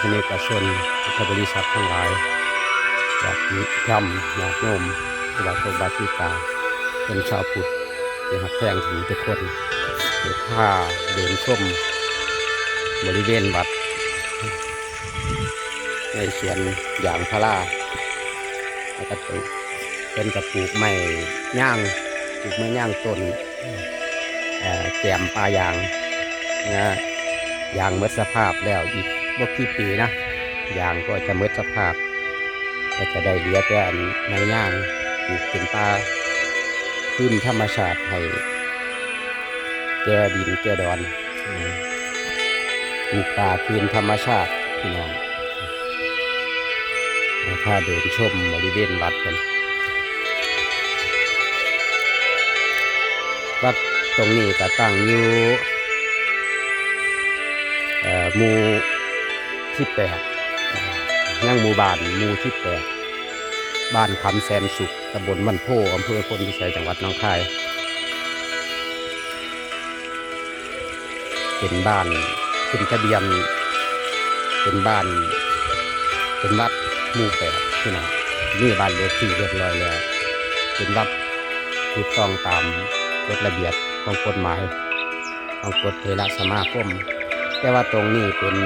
สาธารณกชนพุทธบริษัททั้งหลายอยากย่ำอยากโน้มสวัสดิ์บาสิกาเป็นชาวพุทธเป็นหักแพงถึงทุกคนเดี๋ยวพาเดินชมบริเวณวัด ในสวนยางพาราแล้วก็ปลูกเป็นกระปลูกไม้ย่างปลูกไม้ย่างต้นแกมปลายางนะยางหมดสภาพแล้วอีก บ่กี่ปีนะยางก็จะหมดสภาพ ก็จะได้เหลือแต่อันย่างปลูกเป็นป่าขึ้นธรรมชาติให้แก่ดินแก่ดอนปลูกป่าคืนธรรมชาติพี่น้องพาเดินชมบริเวณวัดกัน วัดตรงนี้ก็ตั้งอยู่หมู่ ที่แปดยังหมู่บ้านหมู่ที่แปดบ้านคำแสนสุขตำบลมันโพอำเภอพลพิสัยจังหวัดน้องคาย เป็นบ้านขึ้นทะเบียน เป็นบ้าน เป็นวัดหมู่แปดที่นะมีบ้านเลขที่เรียบร้อยแล้วเป็นวัดถูกต้องตามกฎระเบียบของกฎหมายของกฎเทระสมาคม แต่ว่าตรงนี้เป็น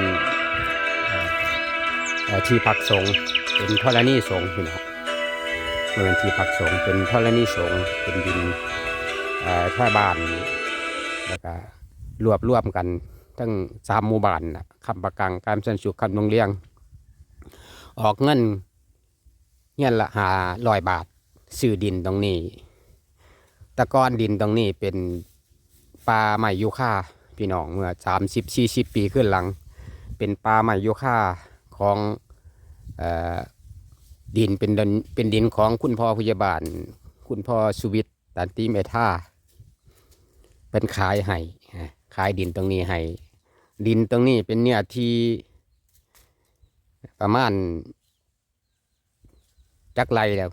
ที่พักสงเป็นธรณีสงพี่น้องเมือนที่พักสงเป็นธรณีสงเป็นดินเอ่อท่าบ้านแล้วก็รวบรวมกัน ทั้งสามหมู่บ้านคำประกังการสันสุขคำนงเลียง ออกเงินเงินละหาร้อยบาทซื้อดินตรงนี้ ตะกอนดินตรงนี้เป็นปลาไม้ยูคาพี่น้องเมื่อสามสิบสี่สิบปีขึ้นหลัง เป็นปลาไม้ยูคา ของอดินเป็นดินเป็นดินของคุณพ่อพยาบาล คุณพ่อสุวิทย์ตันติเมธาเป็นขายให้ขายดินตรงนี้ให้ดินตรงนี้เป็นเนี่ยที่ประมาณจักไรแล้ว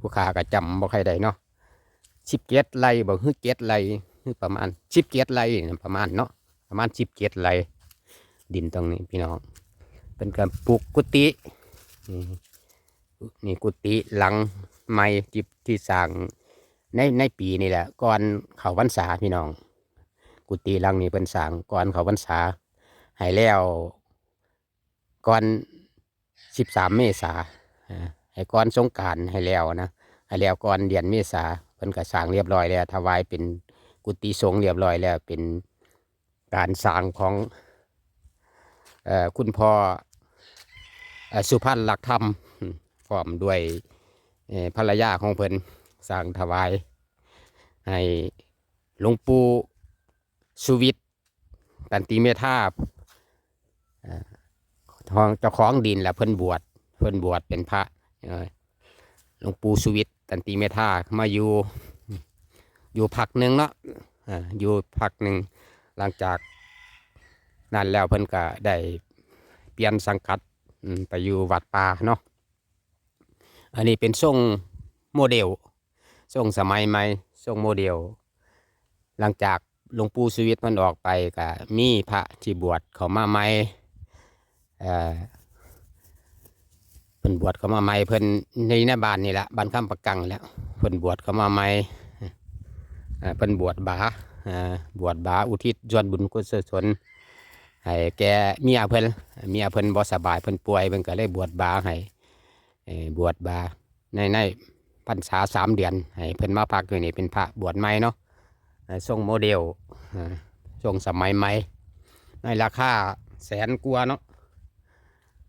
ผู้ขาก็จำบ่ใครได้เนาะสิบเกตไรบ่ฮึเกตไรคือประมาณสิบเกตไรเนี่ยประมาณเนาะประมาณสิบเกตไรดินตรงนี้พี่น้อง เป็นการปลูกกุฏินี่กุฏิหลังไม้ที่ที่สร้างในในปีนี่แหละก่อนเขาพรรษาพี่น้อง กุฏิหลังนี้เป็นสร้างก่อนเขาพรรษาให้แล้วก่อนสิบสามเมษาอ่าให้ก่อนสงการให้แล้วนะให้แล้วก่อนเดือนเมษาเพิ่นก็สร้างเรียบร้อยแล้วถวายเป็นกุฏิสงฆ์เรียบร้อยแล้วเป็นการสร้างของเอ่อคุณพ่อ สุพันธ์หลักธรรมพร้อมด้วยภรรยาของเพิ่นสร้างถวาย ให้หลวงปู่สุวิทย์ตันติเมธาทองเจ้าของดินและเพิ่นบวชเพิ่นบวชเป็นพระหลวงปู่สุวิทย์ตันติเมธามาอยู่อยู่พักหนึ่งเนาะอยู่พักหนึ่งหลังจากนั้นแล้วเพิ่นก็ได้เปลี่ยนสังกัด ไปอยู่วัดป่าเนาะอันนี้เป็นทรงโมเดลทรงสมัยใหม่ทรงโมเดล หลังจากหลวงปู่สุวิทย์มันออกไปก็มีพระที่บวชเขามาใหม่เพิ่นบวชเขามาใหม่เพิ่นในหน้าบ้านนี่แหละบ้านข้ามประกังแล้วเพิ่นบวชเขามาใหม่เพิ่นบวชบาบวชบาอุทิศส่วนบุญกุศล ให้แกเมียเพิ่นเมียเพิ่นบ่สบายเพิ่นป่วยเพิ่นก็เลยบวชบาให้บวชบาในในพรรษาสามเดือนให้เพิ่นมาพักอยู่นี่เป็นพระบวชใหม่เนาะเอ่อทรงโมเดลเอ่อทรงสมัยใหม่ในราคาแสนกว่าเนาะ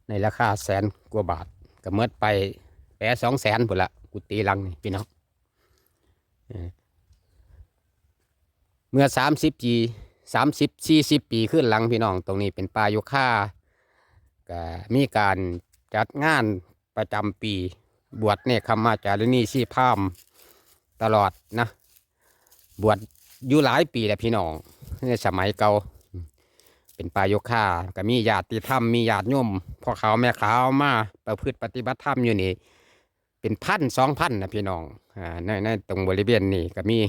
ในราคาแสนกว่าบาทก็เมื่อไปแปะสองแสนพุ่นละกุฏิลังนี่พี่น้องเออเมื่อสามสิบปี สามสิบสี่สิบปีขึ้นหลังพี่น้อง ตรงนี้เป็นป่าโยค่าก็มีการจัดงานประจำปี บวชเนี่ยคำมาจารินีชีพามตลอดนะ บวชอยู่หลายปีแล้วพี่น้องในสมัยเก่าเป็นปลายโยคาก็มีญาติธรรมมีญาติโยมพ่อเขาวแม่ขาวมาประพฤติปฏิบัติธรรมอยู่นี่เป็นพันสองพันนะพี่น้องอ่าในในตรงบริเวณนี้ก็มี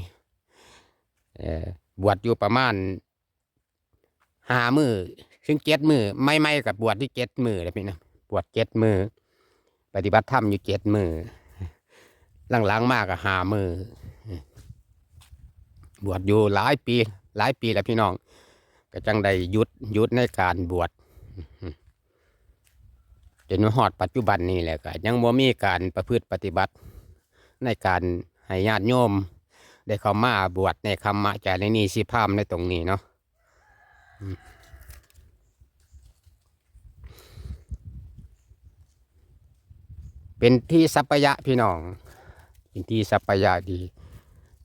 เออบวชอยู่ประมาณ หามือซึ่งเจ็ดมือไม่ไม่กับบวชที่เจ็ดมือเลยพี่นะบวชเจ็ดมือ ปฏิบัติธรรมอยู่เจ็ดมือหลังๆมากก็หามือบวชอยู่หลายปี หลายปีแล้วพี่น้อง ก็จังได้ยุดยุดในการบวชจนมาฮอดปัจจุบันนี้แหละก็ยังบ่มีการประพฤติปฏิบัติในการให้ญาติโยม ได้เข้ามาบวชในคำมะจารินีสิพามในตรงนี้เนาะ เป็นที่สัปยะพี่น้อง เป็นที่สัปยะดี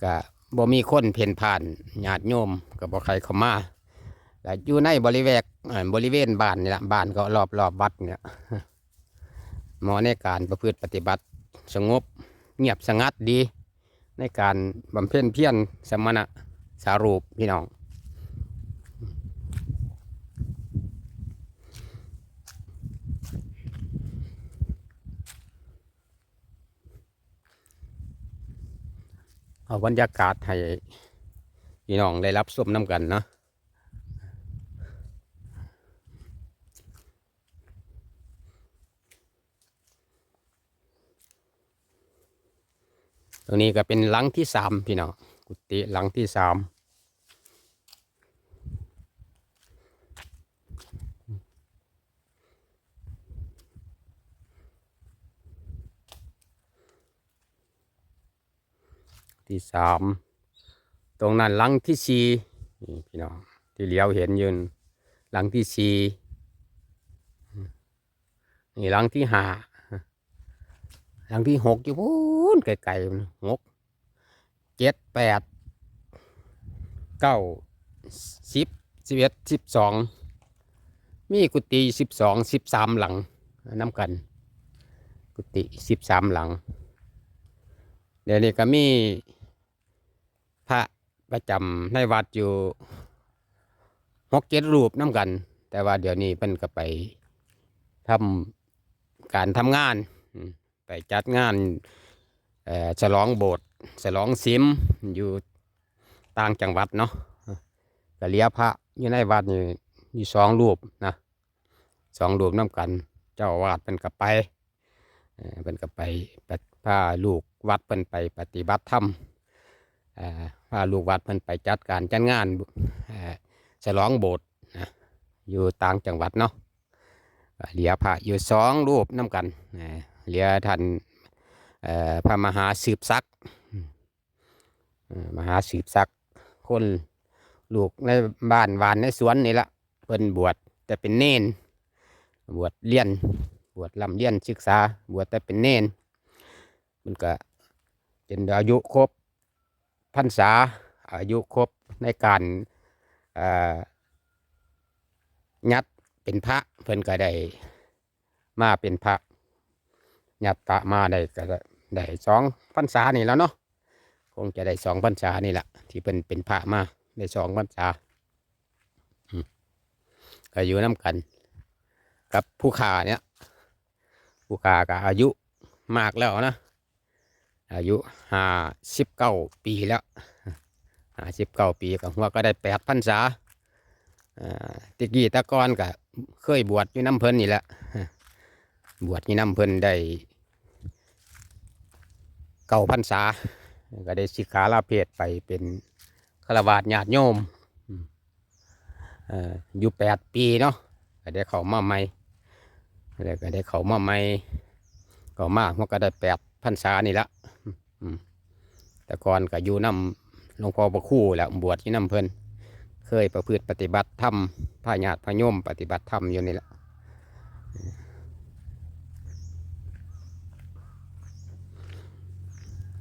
ก็บ่มีคนเพ่นผ่านญาติโยมก็บ่ใครเข้ามาก็อยู่ในบริเวณบริเวณบ้านนี่ละบ้านก็รอบรอบวัดเนี่ยหมอในการประพฤติปฏิบัติสงบเงียบสงัดดี ในการบำเพ็ญเพียรสมณะสารูปพี่น้อง เอาบรรยากาศให้พี่น้องได้รับส้มน้ำกันเนาะตรงนี้ก็เป็นหลังที่สามพี่น้องกุฏิหลังที่สาม ที่สามตรงนั้นหลังที่สี่นี่พี่น้องที่เลี้ยวเห็นยืนหลังที่สี่นี่หลังที่ห้าหลังที่หกอยู่พูนไกลๆหกเจ็ดแปดเก้าสิบสิบเอ็ดสิบสองมีกุฏิสิบสองสิบสามหลังน้ำกัน กุฏิสิบสามหลัง เดี๋ยวนี้ก็มี ประจำในวัดอยู่หกเจ็ดรูปน้ำกัน แต่ว่าเดี๋ยวนี้เพิ่นก็ไปทำการทำงาน ไปจัดงานเอ่ฉลองโบสถ์ฉลองซิมอยู่ต่างจังหวัดเนาะก็เลียพระอยู่ในวัดนี่มีสองรูปนะสองรูปน้ำกัน เจ้าวาดเป็นกับไปเอ่อเป็นกับไปปฏิพาลูกวัดเป็นไปปฏิบัติธรรม พาลูกวัดเป็นไปจัดการจัดงานฉลองโบสถ์นะอยู่ต่างจังหวัดเนาะเหลียพระอยู่สองรูปน้ำกันเหลียท่านพระมหาสืบศักดิ์มหาสืบศักดิ์คนลูกในบ้านวานในสวนนี่ละเพิ่นบวชแต่เป็นเนนบวชเรียนบวชลำเลียนศึกษาบวชแต่เป็นเนนมันก็จนอายุครบ พรรษาอายุครบในการยัดเป็นพระเพิ่นก็ได้มาเป็นพระยัดพระมาได้ก็ได้สองพรรษานี่แล้วเนาะคงจะได้สองพรรษานี่แหละที่เป็นเป็นพระมาได้สองพรรษาอืมก็อยู่น้ำกัน กับผู้ขาเนี่ยผู้ขาก็อายุมากแล้วนะ อายุห้าสิบเก้าปีแล้วห้าสิบเก้าปีกับหัวก็ได้แปดพรรษาตะกี้ตะกอนก็เคยบวชอยู่น้ำเพิ่นนี่แหละบวชอยู่น้ำเพิ่นได้เก้าพรรษาก็ได้สิกขาลาเพศไปเป็นฆราวาสญาติโยมอยู่แปดปีเนาะก็ได้เข้ามาใหม่แล้วก็ได้เข้ามาใหม่ก็มากมันก็ได้แปดพรรษานี่ละ แต่ก่อนก็อยู่น้ำหลวงพ่อประคู่แหล้วบวชที่น้ำเพิ่นเคยประพฤติปฏิบัติธรรมพระญาติพระโยมปฏิบัติธรรมอยู่นี่แหละ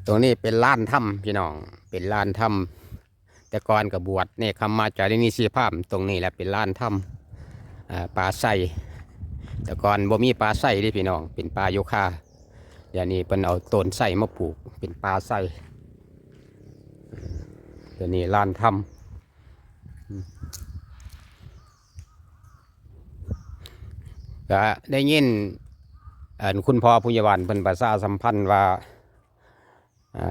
ตรงนี้เป็นล้านถ้ำพี่น้อง เป็นล้านถ้ำแต่ก่อนกับบวชเนี่ยคำมาจารินีสีภาพตรงนี้แหละเป็นล้านถ้ำป่าไส่แต่ก่อนบ่มีปลาไส้ดิพี่น้อง เป็นปลาโยคาเดี๋ยวนี้เพิ่นเอาต้นไส้มาปลูกเป็นปลาไส้ เดี๋ยวนี้ลานทำก็ได้ยินคุณพ่อผู้ใหญ่บ้านเพิ่นประชาสัมพันธ์ว่า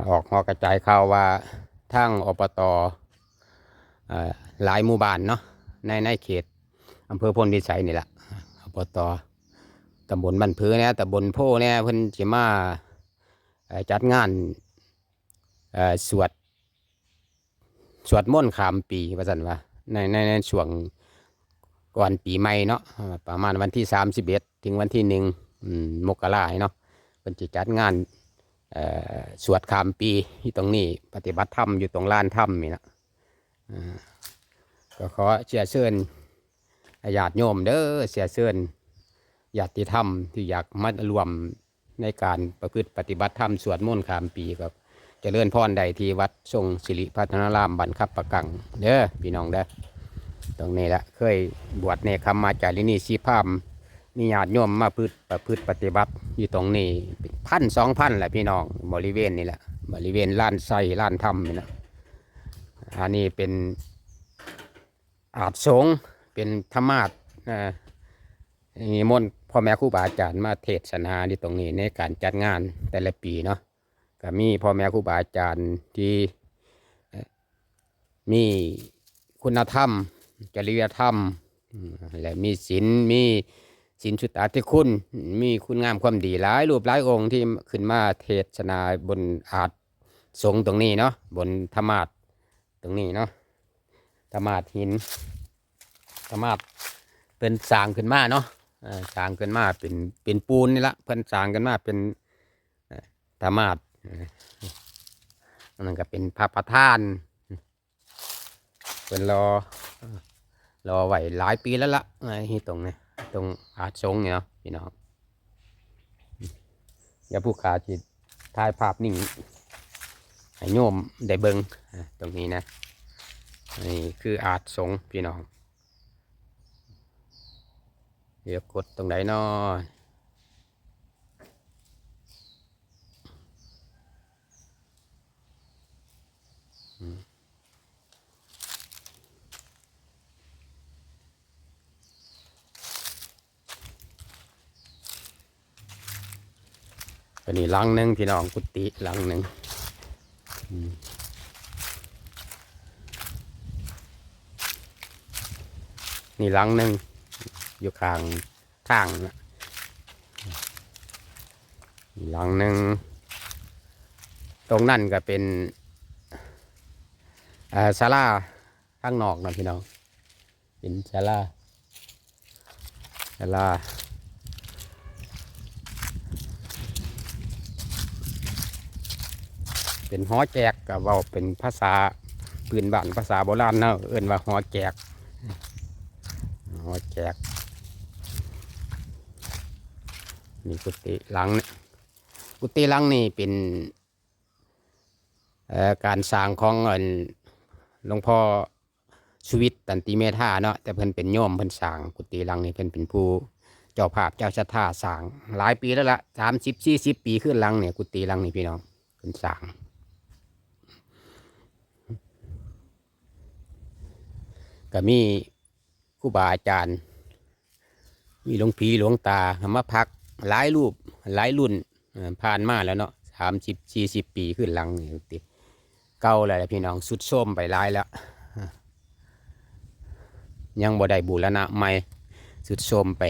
ออกหอกระจายข่าวว่าทางอบตหลายหมู่บ้านเนาะในในเขตอำเภอพลพิสัยนี่แหละอบตตำบลบ้านผือเนี่ยตำบลโพเนี่ยเพิ่นจะมาจัดงานสวด สวดมนต์ขามปีว่าสันว่าในในในช่วงก่อนปีใหม่เนาะประมาณวันที่สามสิบเอ็ดถึงวันที่หนึ่งมกราเนาะเป็นจะจัดงานสวดขามปีที่ตรงนี้ ปฏิบัติธรรมอยู่ตรงลานถ้ำนี่นะก็ขอเชียร์เชิญญาติโยมเด้อเชียเชิญญาติธรรมที่อยากมารวมในการประพฤติปฏิบัติธรรมสวดมนต์ขามปีกับ เจริญพรใดที่วัดทรงสิริพัฒนารามบันคับประกังเด้อพี่น้องเด้อตรงนี้แหละเคยบวชในคำมาจารินีชีพามมีญาติโยมมาพืชประพฤติปฏิบัติอยู่ตรงนี้พันสองพันแหละพี่น้องบริเวณนี่แหละบริเวณล้านไส้ล้านถ้ำนี่นะอันนี้เป็นอาจสงเป็นธรรมาสนะนิมนต์พ่อแม่ครูบาอาจารย์มาเทศนาที่ตรงนี้ในการจัดงานแต่ละปีเนาะ ก็มีพ่อแม่ครูบาอาจารย์ที่มีคุณธรรม จริยธรรมอืมและมีศีลมีศีลชุดอาธิคุณ มีคุณงามความดีหลายรูปหลายองค์ที่ขึ้นมาเทศนาบนอาจสงตรงนี้เนาะบนธรรมาสตรงนี้เนาะธรรมาสหินธรรมาสเป็นสางขึ้นมาเนาะสางขึ้นมาเป็นเป็นปูนนี่ละเพิ่นสางกันมาเป็นธรรมาส อันนั่นก็เป็นพระประธานเป็นรอ รอไหวหลายปีแล้วละไอ้ที่ตรงนี้ตรงอาจสงเนี่ยเนาะพี่น้องอย่าผู้ขาจิตถ่ายภาพนิ่งให้โยมได้เบิงตรงนี้นะนี่คืออาจสงพี่น้องเดี๋ยวกดตรงไหนนาะ อันนี้หลังหนึ่งพี่น้องกุฏิหลังหนึ่งนี่หลังหนึ่งอยู่ข้างทางนะหลังหนึ่งตรงนั่นก็เป็นเอ่อศาลาข้างนอกนะพี่น้องเป็นศาลาศาลา เป็นหอแจกกับว่าเป็นภาษาปืนบ้านภาษาโบราณเนาะเอิ้นว่าหอแจกหอแจกนี่กุฏิหลังนี่กุฏิหลังนี่เป็นการสร้างของเอิ่นหลวงพ่อชีวิตตันติเมธาเนาะแต่เพิ่นเป็นโยมเพิ่นสร้างกุฏิหลังนี่เพิ่นเป็นผู้เจ้าภาพเจ้าชะท่าสร้างหลายปีแล้วละสามสิบสี่สิบปีขึ้นหลังเนี่ยกุฏิหลังนี่พี่น้องเพิ่นสร้าง ก็มีครูบาอาจารย์ มีหลวงพีหลวงตามาพักหลายรูปหลายรุ่นผ่านมาแล้วเนาะสามสิบสี่สิบปีขึ้นหลังนี่ติเก่าแล้วพี่น้องสุดโทรมไปหลายแล้ว ยังบ่ได้บูรณะใหม่สุดโทรมไป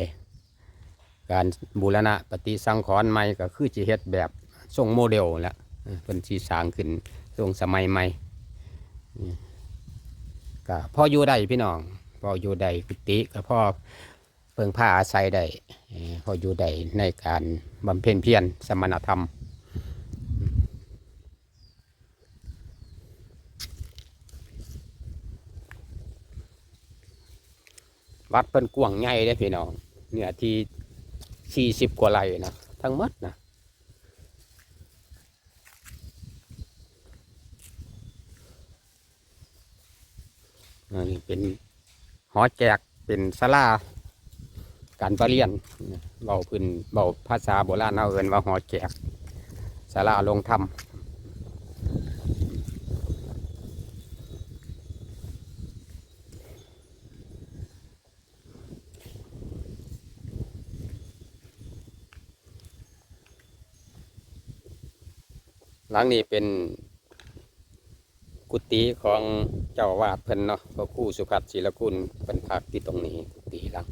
การบูรณะปฏิสังขรณ์ใหม่ก็คือจะเฮ็ดแบบทรงโมเดลล้วเป็นสีสางขึ้นทรงสมัยใหม่ ก็พ่ออยู่ได้พี่น้องพ่ออยู่ได้กุฏิก็พ่อเพิ่งผ้าอาศัยได้พ่ออยู่ได้ในการบำเพ็ญเพียรสมณธรรมวัดเป็นกว้างใหญ่เลยพี่น้อง เนี่ยที่สี่สิบกว่าไร่นะทั้งหมดนะ นนี้เป็นหอแจกเป็นศาลาการประเรียนเบาพื้นเบาภาษาโบราณเอาเอินว่าหอแจกศาลาลงธรรมหลังนี้เป็น กุฏิของเจ้าวาดเพิ่นเนาะพระครู่สุภัทศิลกุลเป็นพักที่ตรงนี้ตีหลัง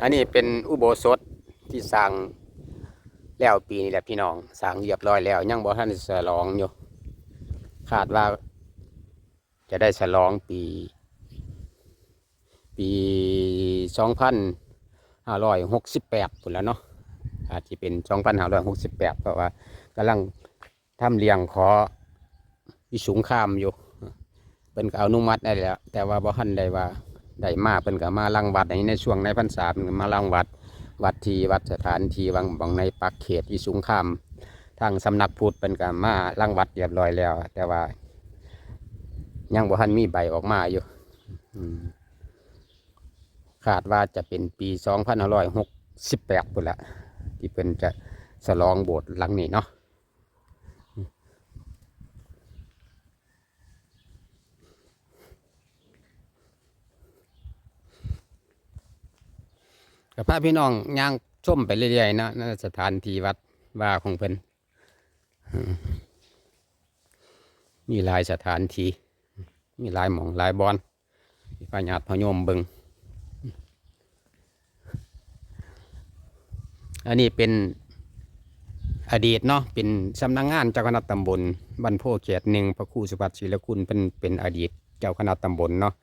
อันนี้เป็นอุโบสถที่สร้างแล้วปีนี้แหละพี่น้องสร้างเรียบร้อยแล้ว ยังบ่ทันฉลองอยู่คาดว่าจะได้ฉลองปี ปีสองพันห้าร้อยหกสิบแปดพุ่นแล้วเนาะ อาจจะเป็นสองพันห้าร้อยหกสิบแปดเพราะว่ากำลังทำเรียงขอวิสุงข้ามอยู่เป็นก็อนุมัติได้แล้ว แต่ว่าบ่ทันได้ว่าได้มาเพิ่นก็มาลังวัดในในช่วงในพรรษาเพิ่นมาลังวัดวัดทีวัดสถานทีวังบังในปักเขตวิสุงคามทางสำนักพุทธเพิ่นก็มาลังวัดเรียบร้อยแล้ว แต่ว่า ยังบ่ทันมีใบออกมาอยู่อืมคาดว่าจะเป็นปี2568พุ่นละ ที่เพิ่นจะฉลองโบสถ์หลังนี้เนาะกับพาพี่น้องย่างชมไปเรื่อยๆเนาะนั่นสถานที่วัดว่าของเพิ่นมีหลายสถานที่มีหลายหมองหลายบอนมีพญาติพญมเบิง อันนี้เป็นอดีตเนาะเป็นสำนักงานเจ้าคณะตำบลบ้านโพเกียรติหนึ่งพระครูสุภัทรศิลคุณเป็นเป็นอดีตเจ้าคณะตำบลเนาะ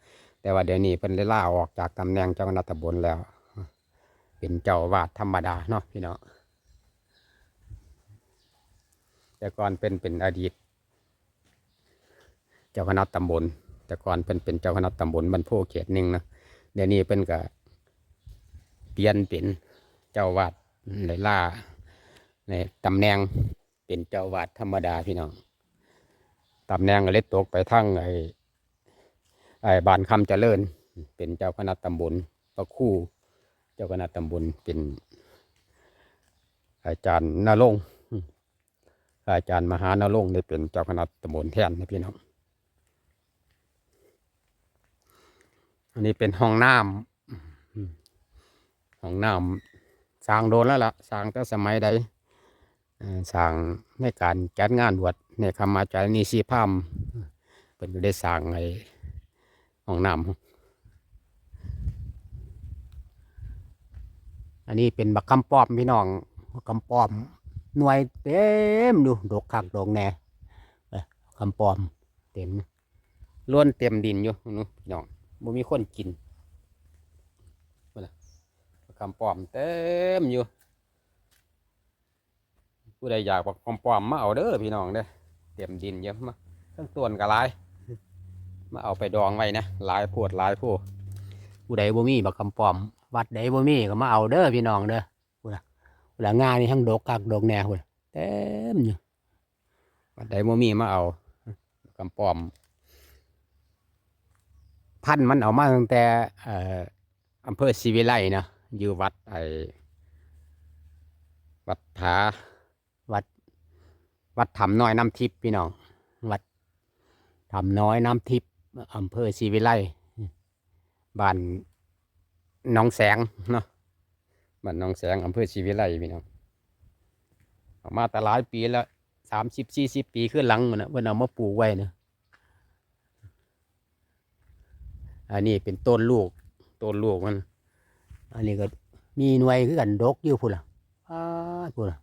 แต่ว่าเดี๋ยวนี้เพิ่นได้ล่าออกจากตำแหน่งเจ้าคณะตำบลแล้ว เป็นเจ้าวาดธรรมดาเนาะพี่เน้องแต่ก่อนเป็นเป็นอดีต เจ้าคณะตำบล แต่ก่อนเป็นเป็นเจ้าคณะตำบลบรรโพเขตหนึ่งนะเดี๋ยวนี้เป็นก็เปลี่ยนเป็นเจ้าวาด เลยล่าในตำแหน่งเป็นเจ้าวาดธรรมดาพี่น้องตำแหน่งก็เลยตกไปทั้งไอ้ไอ้บานคำเจริญ เป็นเจ้าคณะตำบลพระคู่ เจ้าคณะตำบลเป็น อาจารย์นรงอาจารย์มหานรงได้เป็นเจ้าคณะตำบลแทนนะพี่น้องอันนี้เป็นห้องน้ำห้องน้ำ สร้างโดนแล้วล่ะสร้างแต่สมัยใดเอ่อสร้างในการจัดงานบวชในคำมาจารย์นีสีพามเป็นได้สร้างไอ้ห้องน้ำอันนี้เป็นบักคำป้อมพี่น้องบักคำป้อมหน่วยเต็มดูดกคักดกแน่คำป้อมเต็มล้วนเต็มดินอยู่นู้นพี่น้องบ่มีคนกิน กคำป้อมเต็มอยู่ ผู้ใดอยากบักคำป้อมมาเอาเด้อพี่น้องเด้อเต็มดินเยอะมาทั้งต้นกระลายมาเอาไปดองไว้นะหลายโพวดหลายโพวดผู้ใดบ่มีบักคำป้อม วัดใดบ่มีก็มาเอาเด้อพี่น้องเด้อพุ่นน่ะพุ่นละงานนี่ทั้งดกกักดกแหน่พุ่นน่ะเต็มอยู่วัดใดบ่มีมาเอากำป้อม พันมันเอามาตั้งแต่อ่ออำเภอศรีวิไลนะ อยู่วัดไอ้วัดผาวัด วัดถ้ำน้อยน้ำทิพย์พี่น้อง วัดถ้ำน้อยน้ำทิพย์อำเภอศรีวิไลบ้านน้องแสงเนาะบ้านน้องแสงอำเภอชีวิไลพี่น้องเอามาแต่หลายปีแล้วสามสิบสี่สิบปีขึ้นหลังมันนะเพิ่นเอามาปลูกไว้เนะอันนี้เป็นต้นลูก ต้นลูกมัน อันนี้ก็มีหน่วยคือกันดกอยู่พุ่นล่ะอ้าพุ่นล่ะ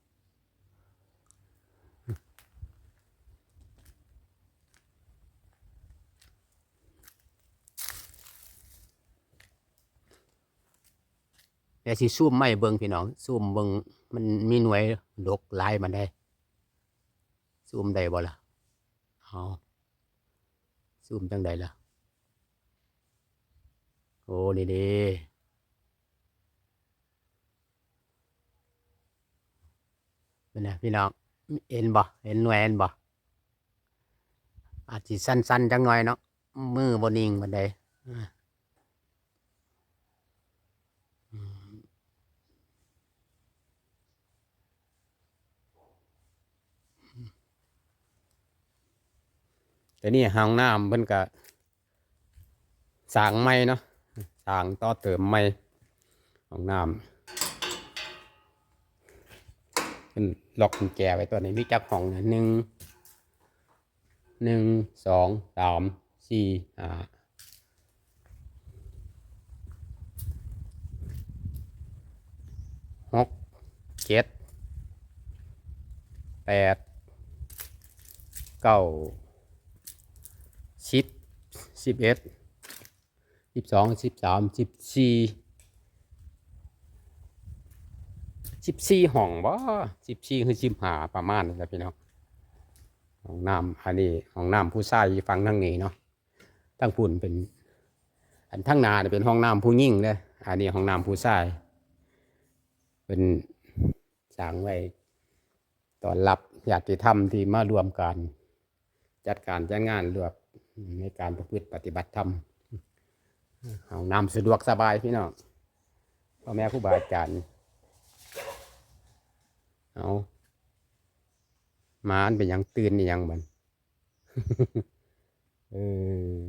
เดี๋ยวสิซูมไม่เบิ่งพี่น้องซูมเบิ่งมันมีหน่วยดกลายมันได้ซูมได้บ่ล่ะเอาซูมจังใดล่ะโอ้นี่ดีเป็ นไงพี่น้องเห็นบ่เห็นหน่วยเห็นบ่อาจจะสั้นๆจังหน่อยเนาะมือบนิ่งมันได้แต่นี่ห้องน้ำเพิ่นก็สางใหม่เนาะสางต่อเติมใหม่ห้องน้ำ เป็ นล็อกกุญแจไว้ตัวนี้มีจักห้องนะหนึ่งหนึ่งสองสามสี่ห้าหกเจ็ดแปดเก้าสิบสิบเอ็ดสิบสองสิบสามสิบสี่ สิบสี่ห้องบ่สิบสี่คือสิบห้าประมาณนี้แหละพี่น้องห้องน้ำอันนี้ห้องน้ำผู้ชายฟังทางนี้เนาะทั้งปุ่นเป็น อันทั้งนาเป็นห้องน้ำผู้หญิงเลยอันนี้ห้องน้ำผู้ชายเป็นสร้างไว้ตอนรับญาติธรรมที่มารวมกันจัดการจัดงานรวมในการประพฤติปฏิบัติธรรมห้องน้ำสะดวกสบายพี่น้องพ่อแม่ครูบาอาจารย์ เอามาอันเป็นอยังตื่นนี่ยังมันเออ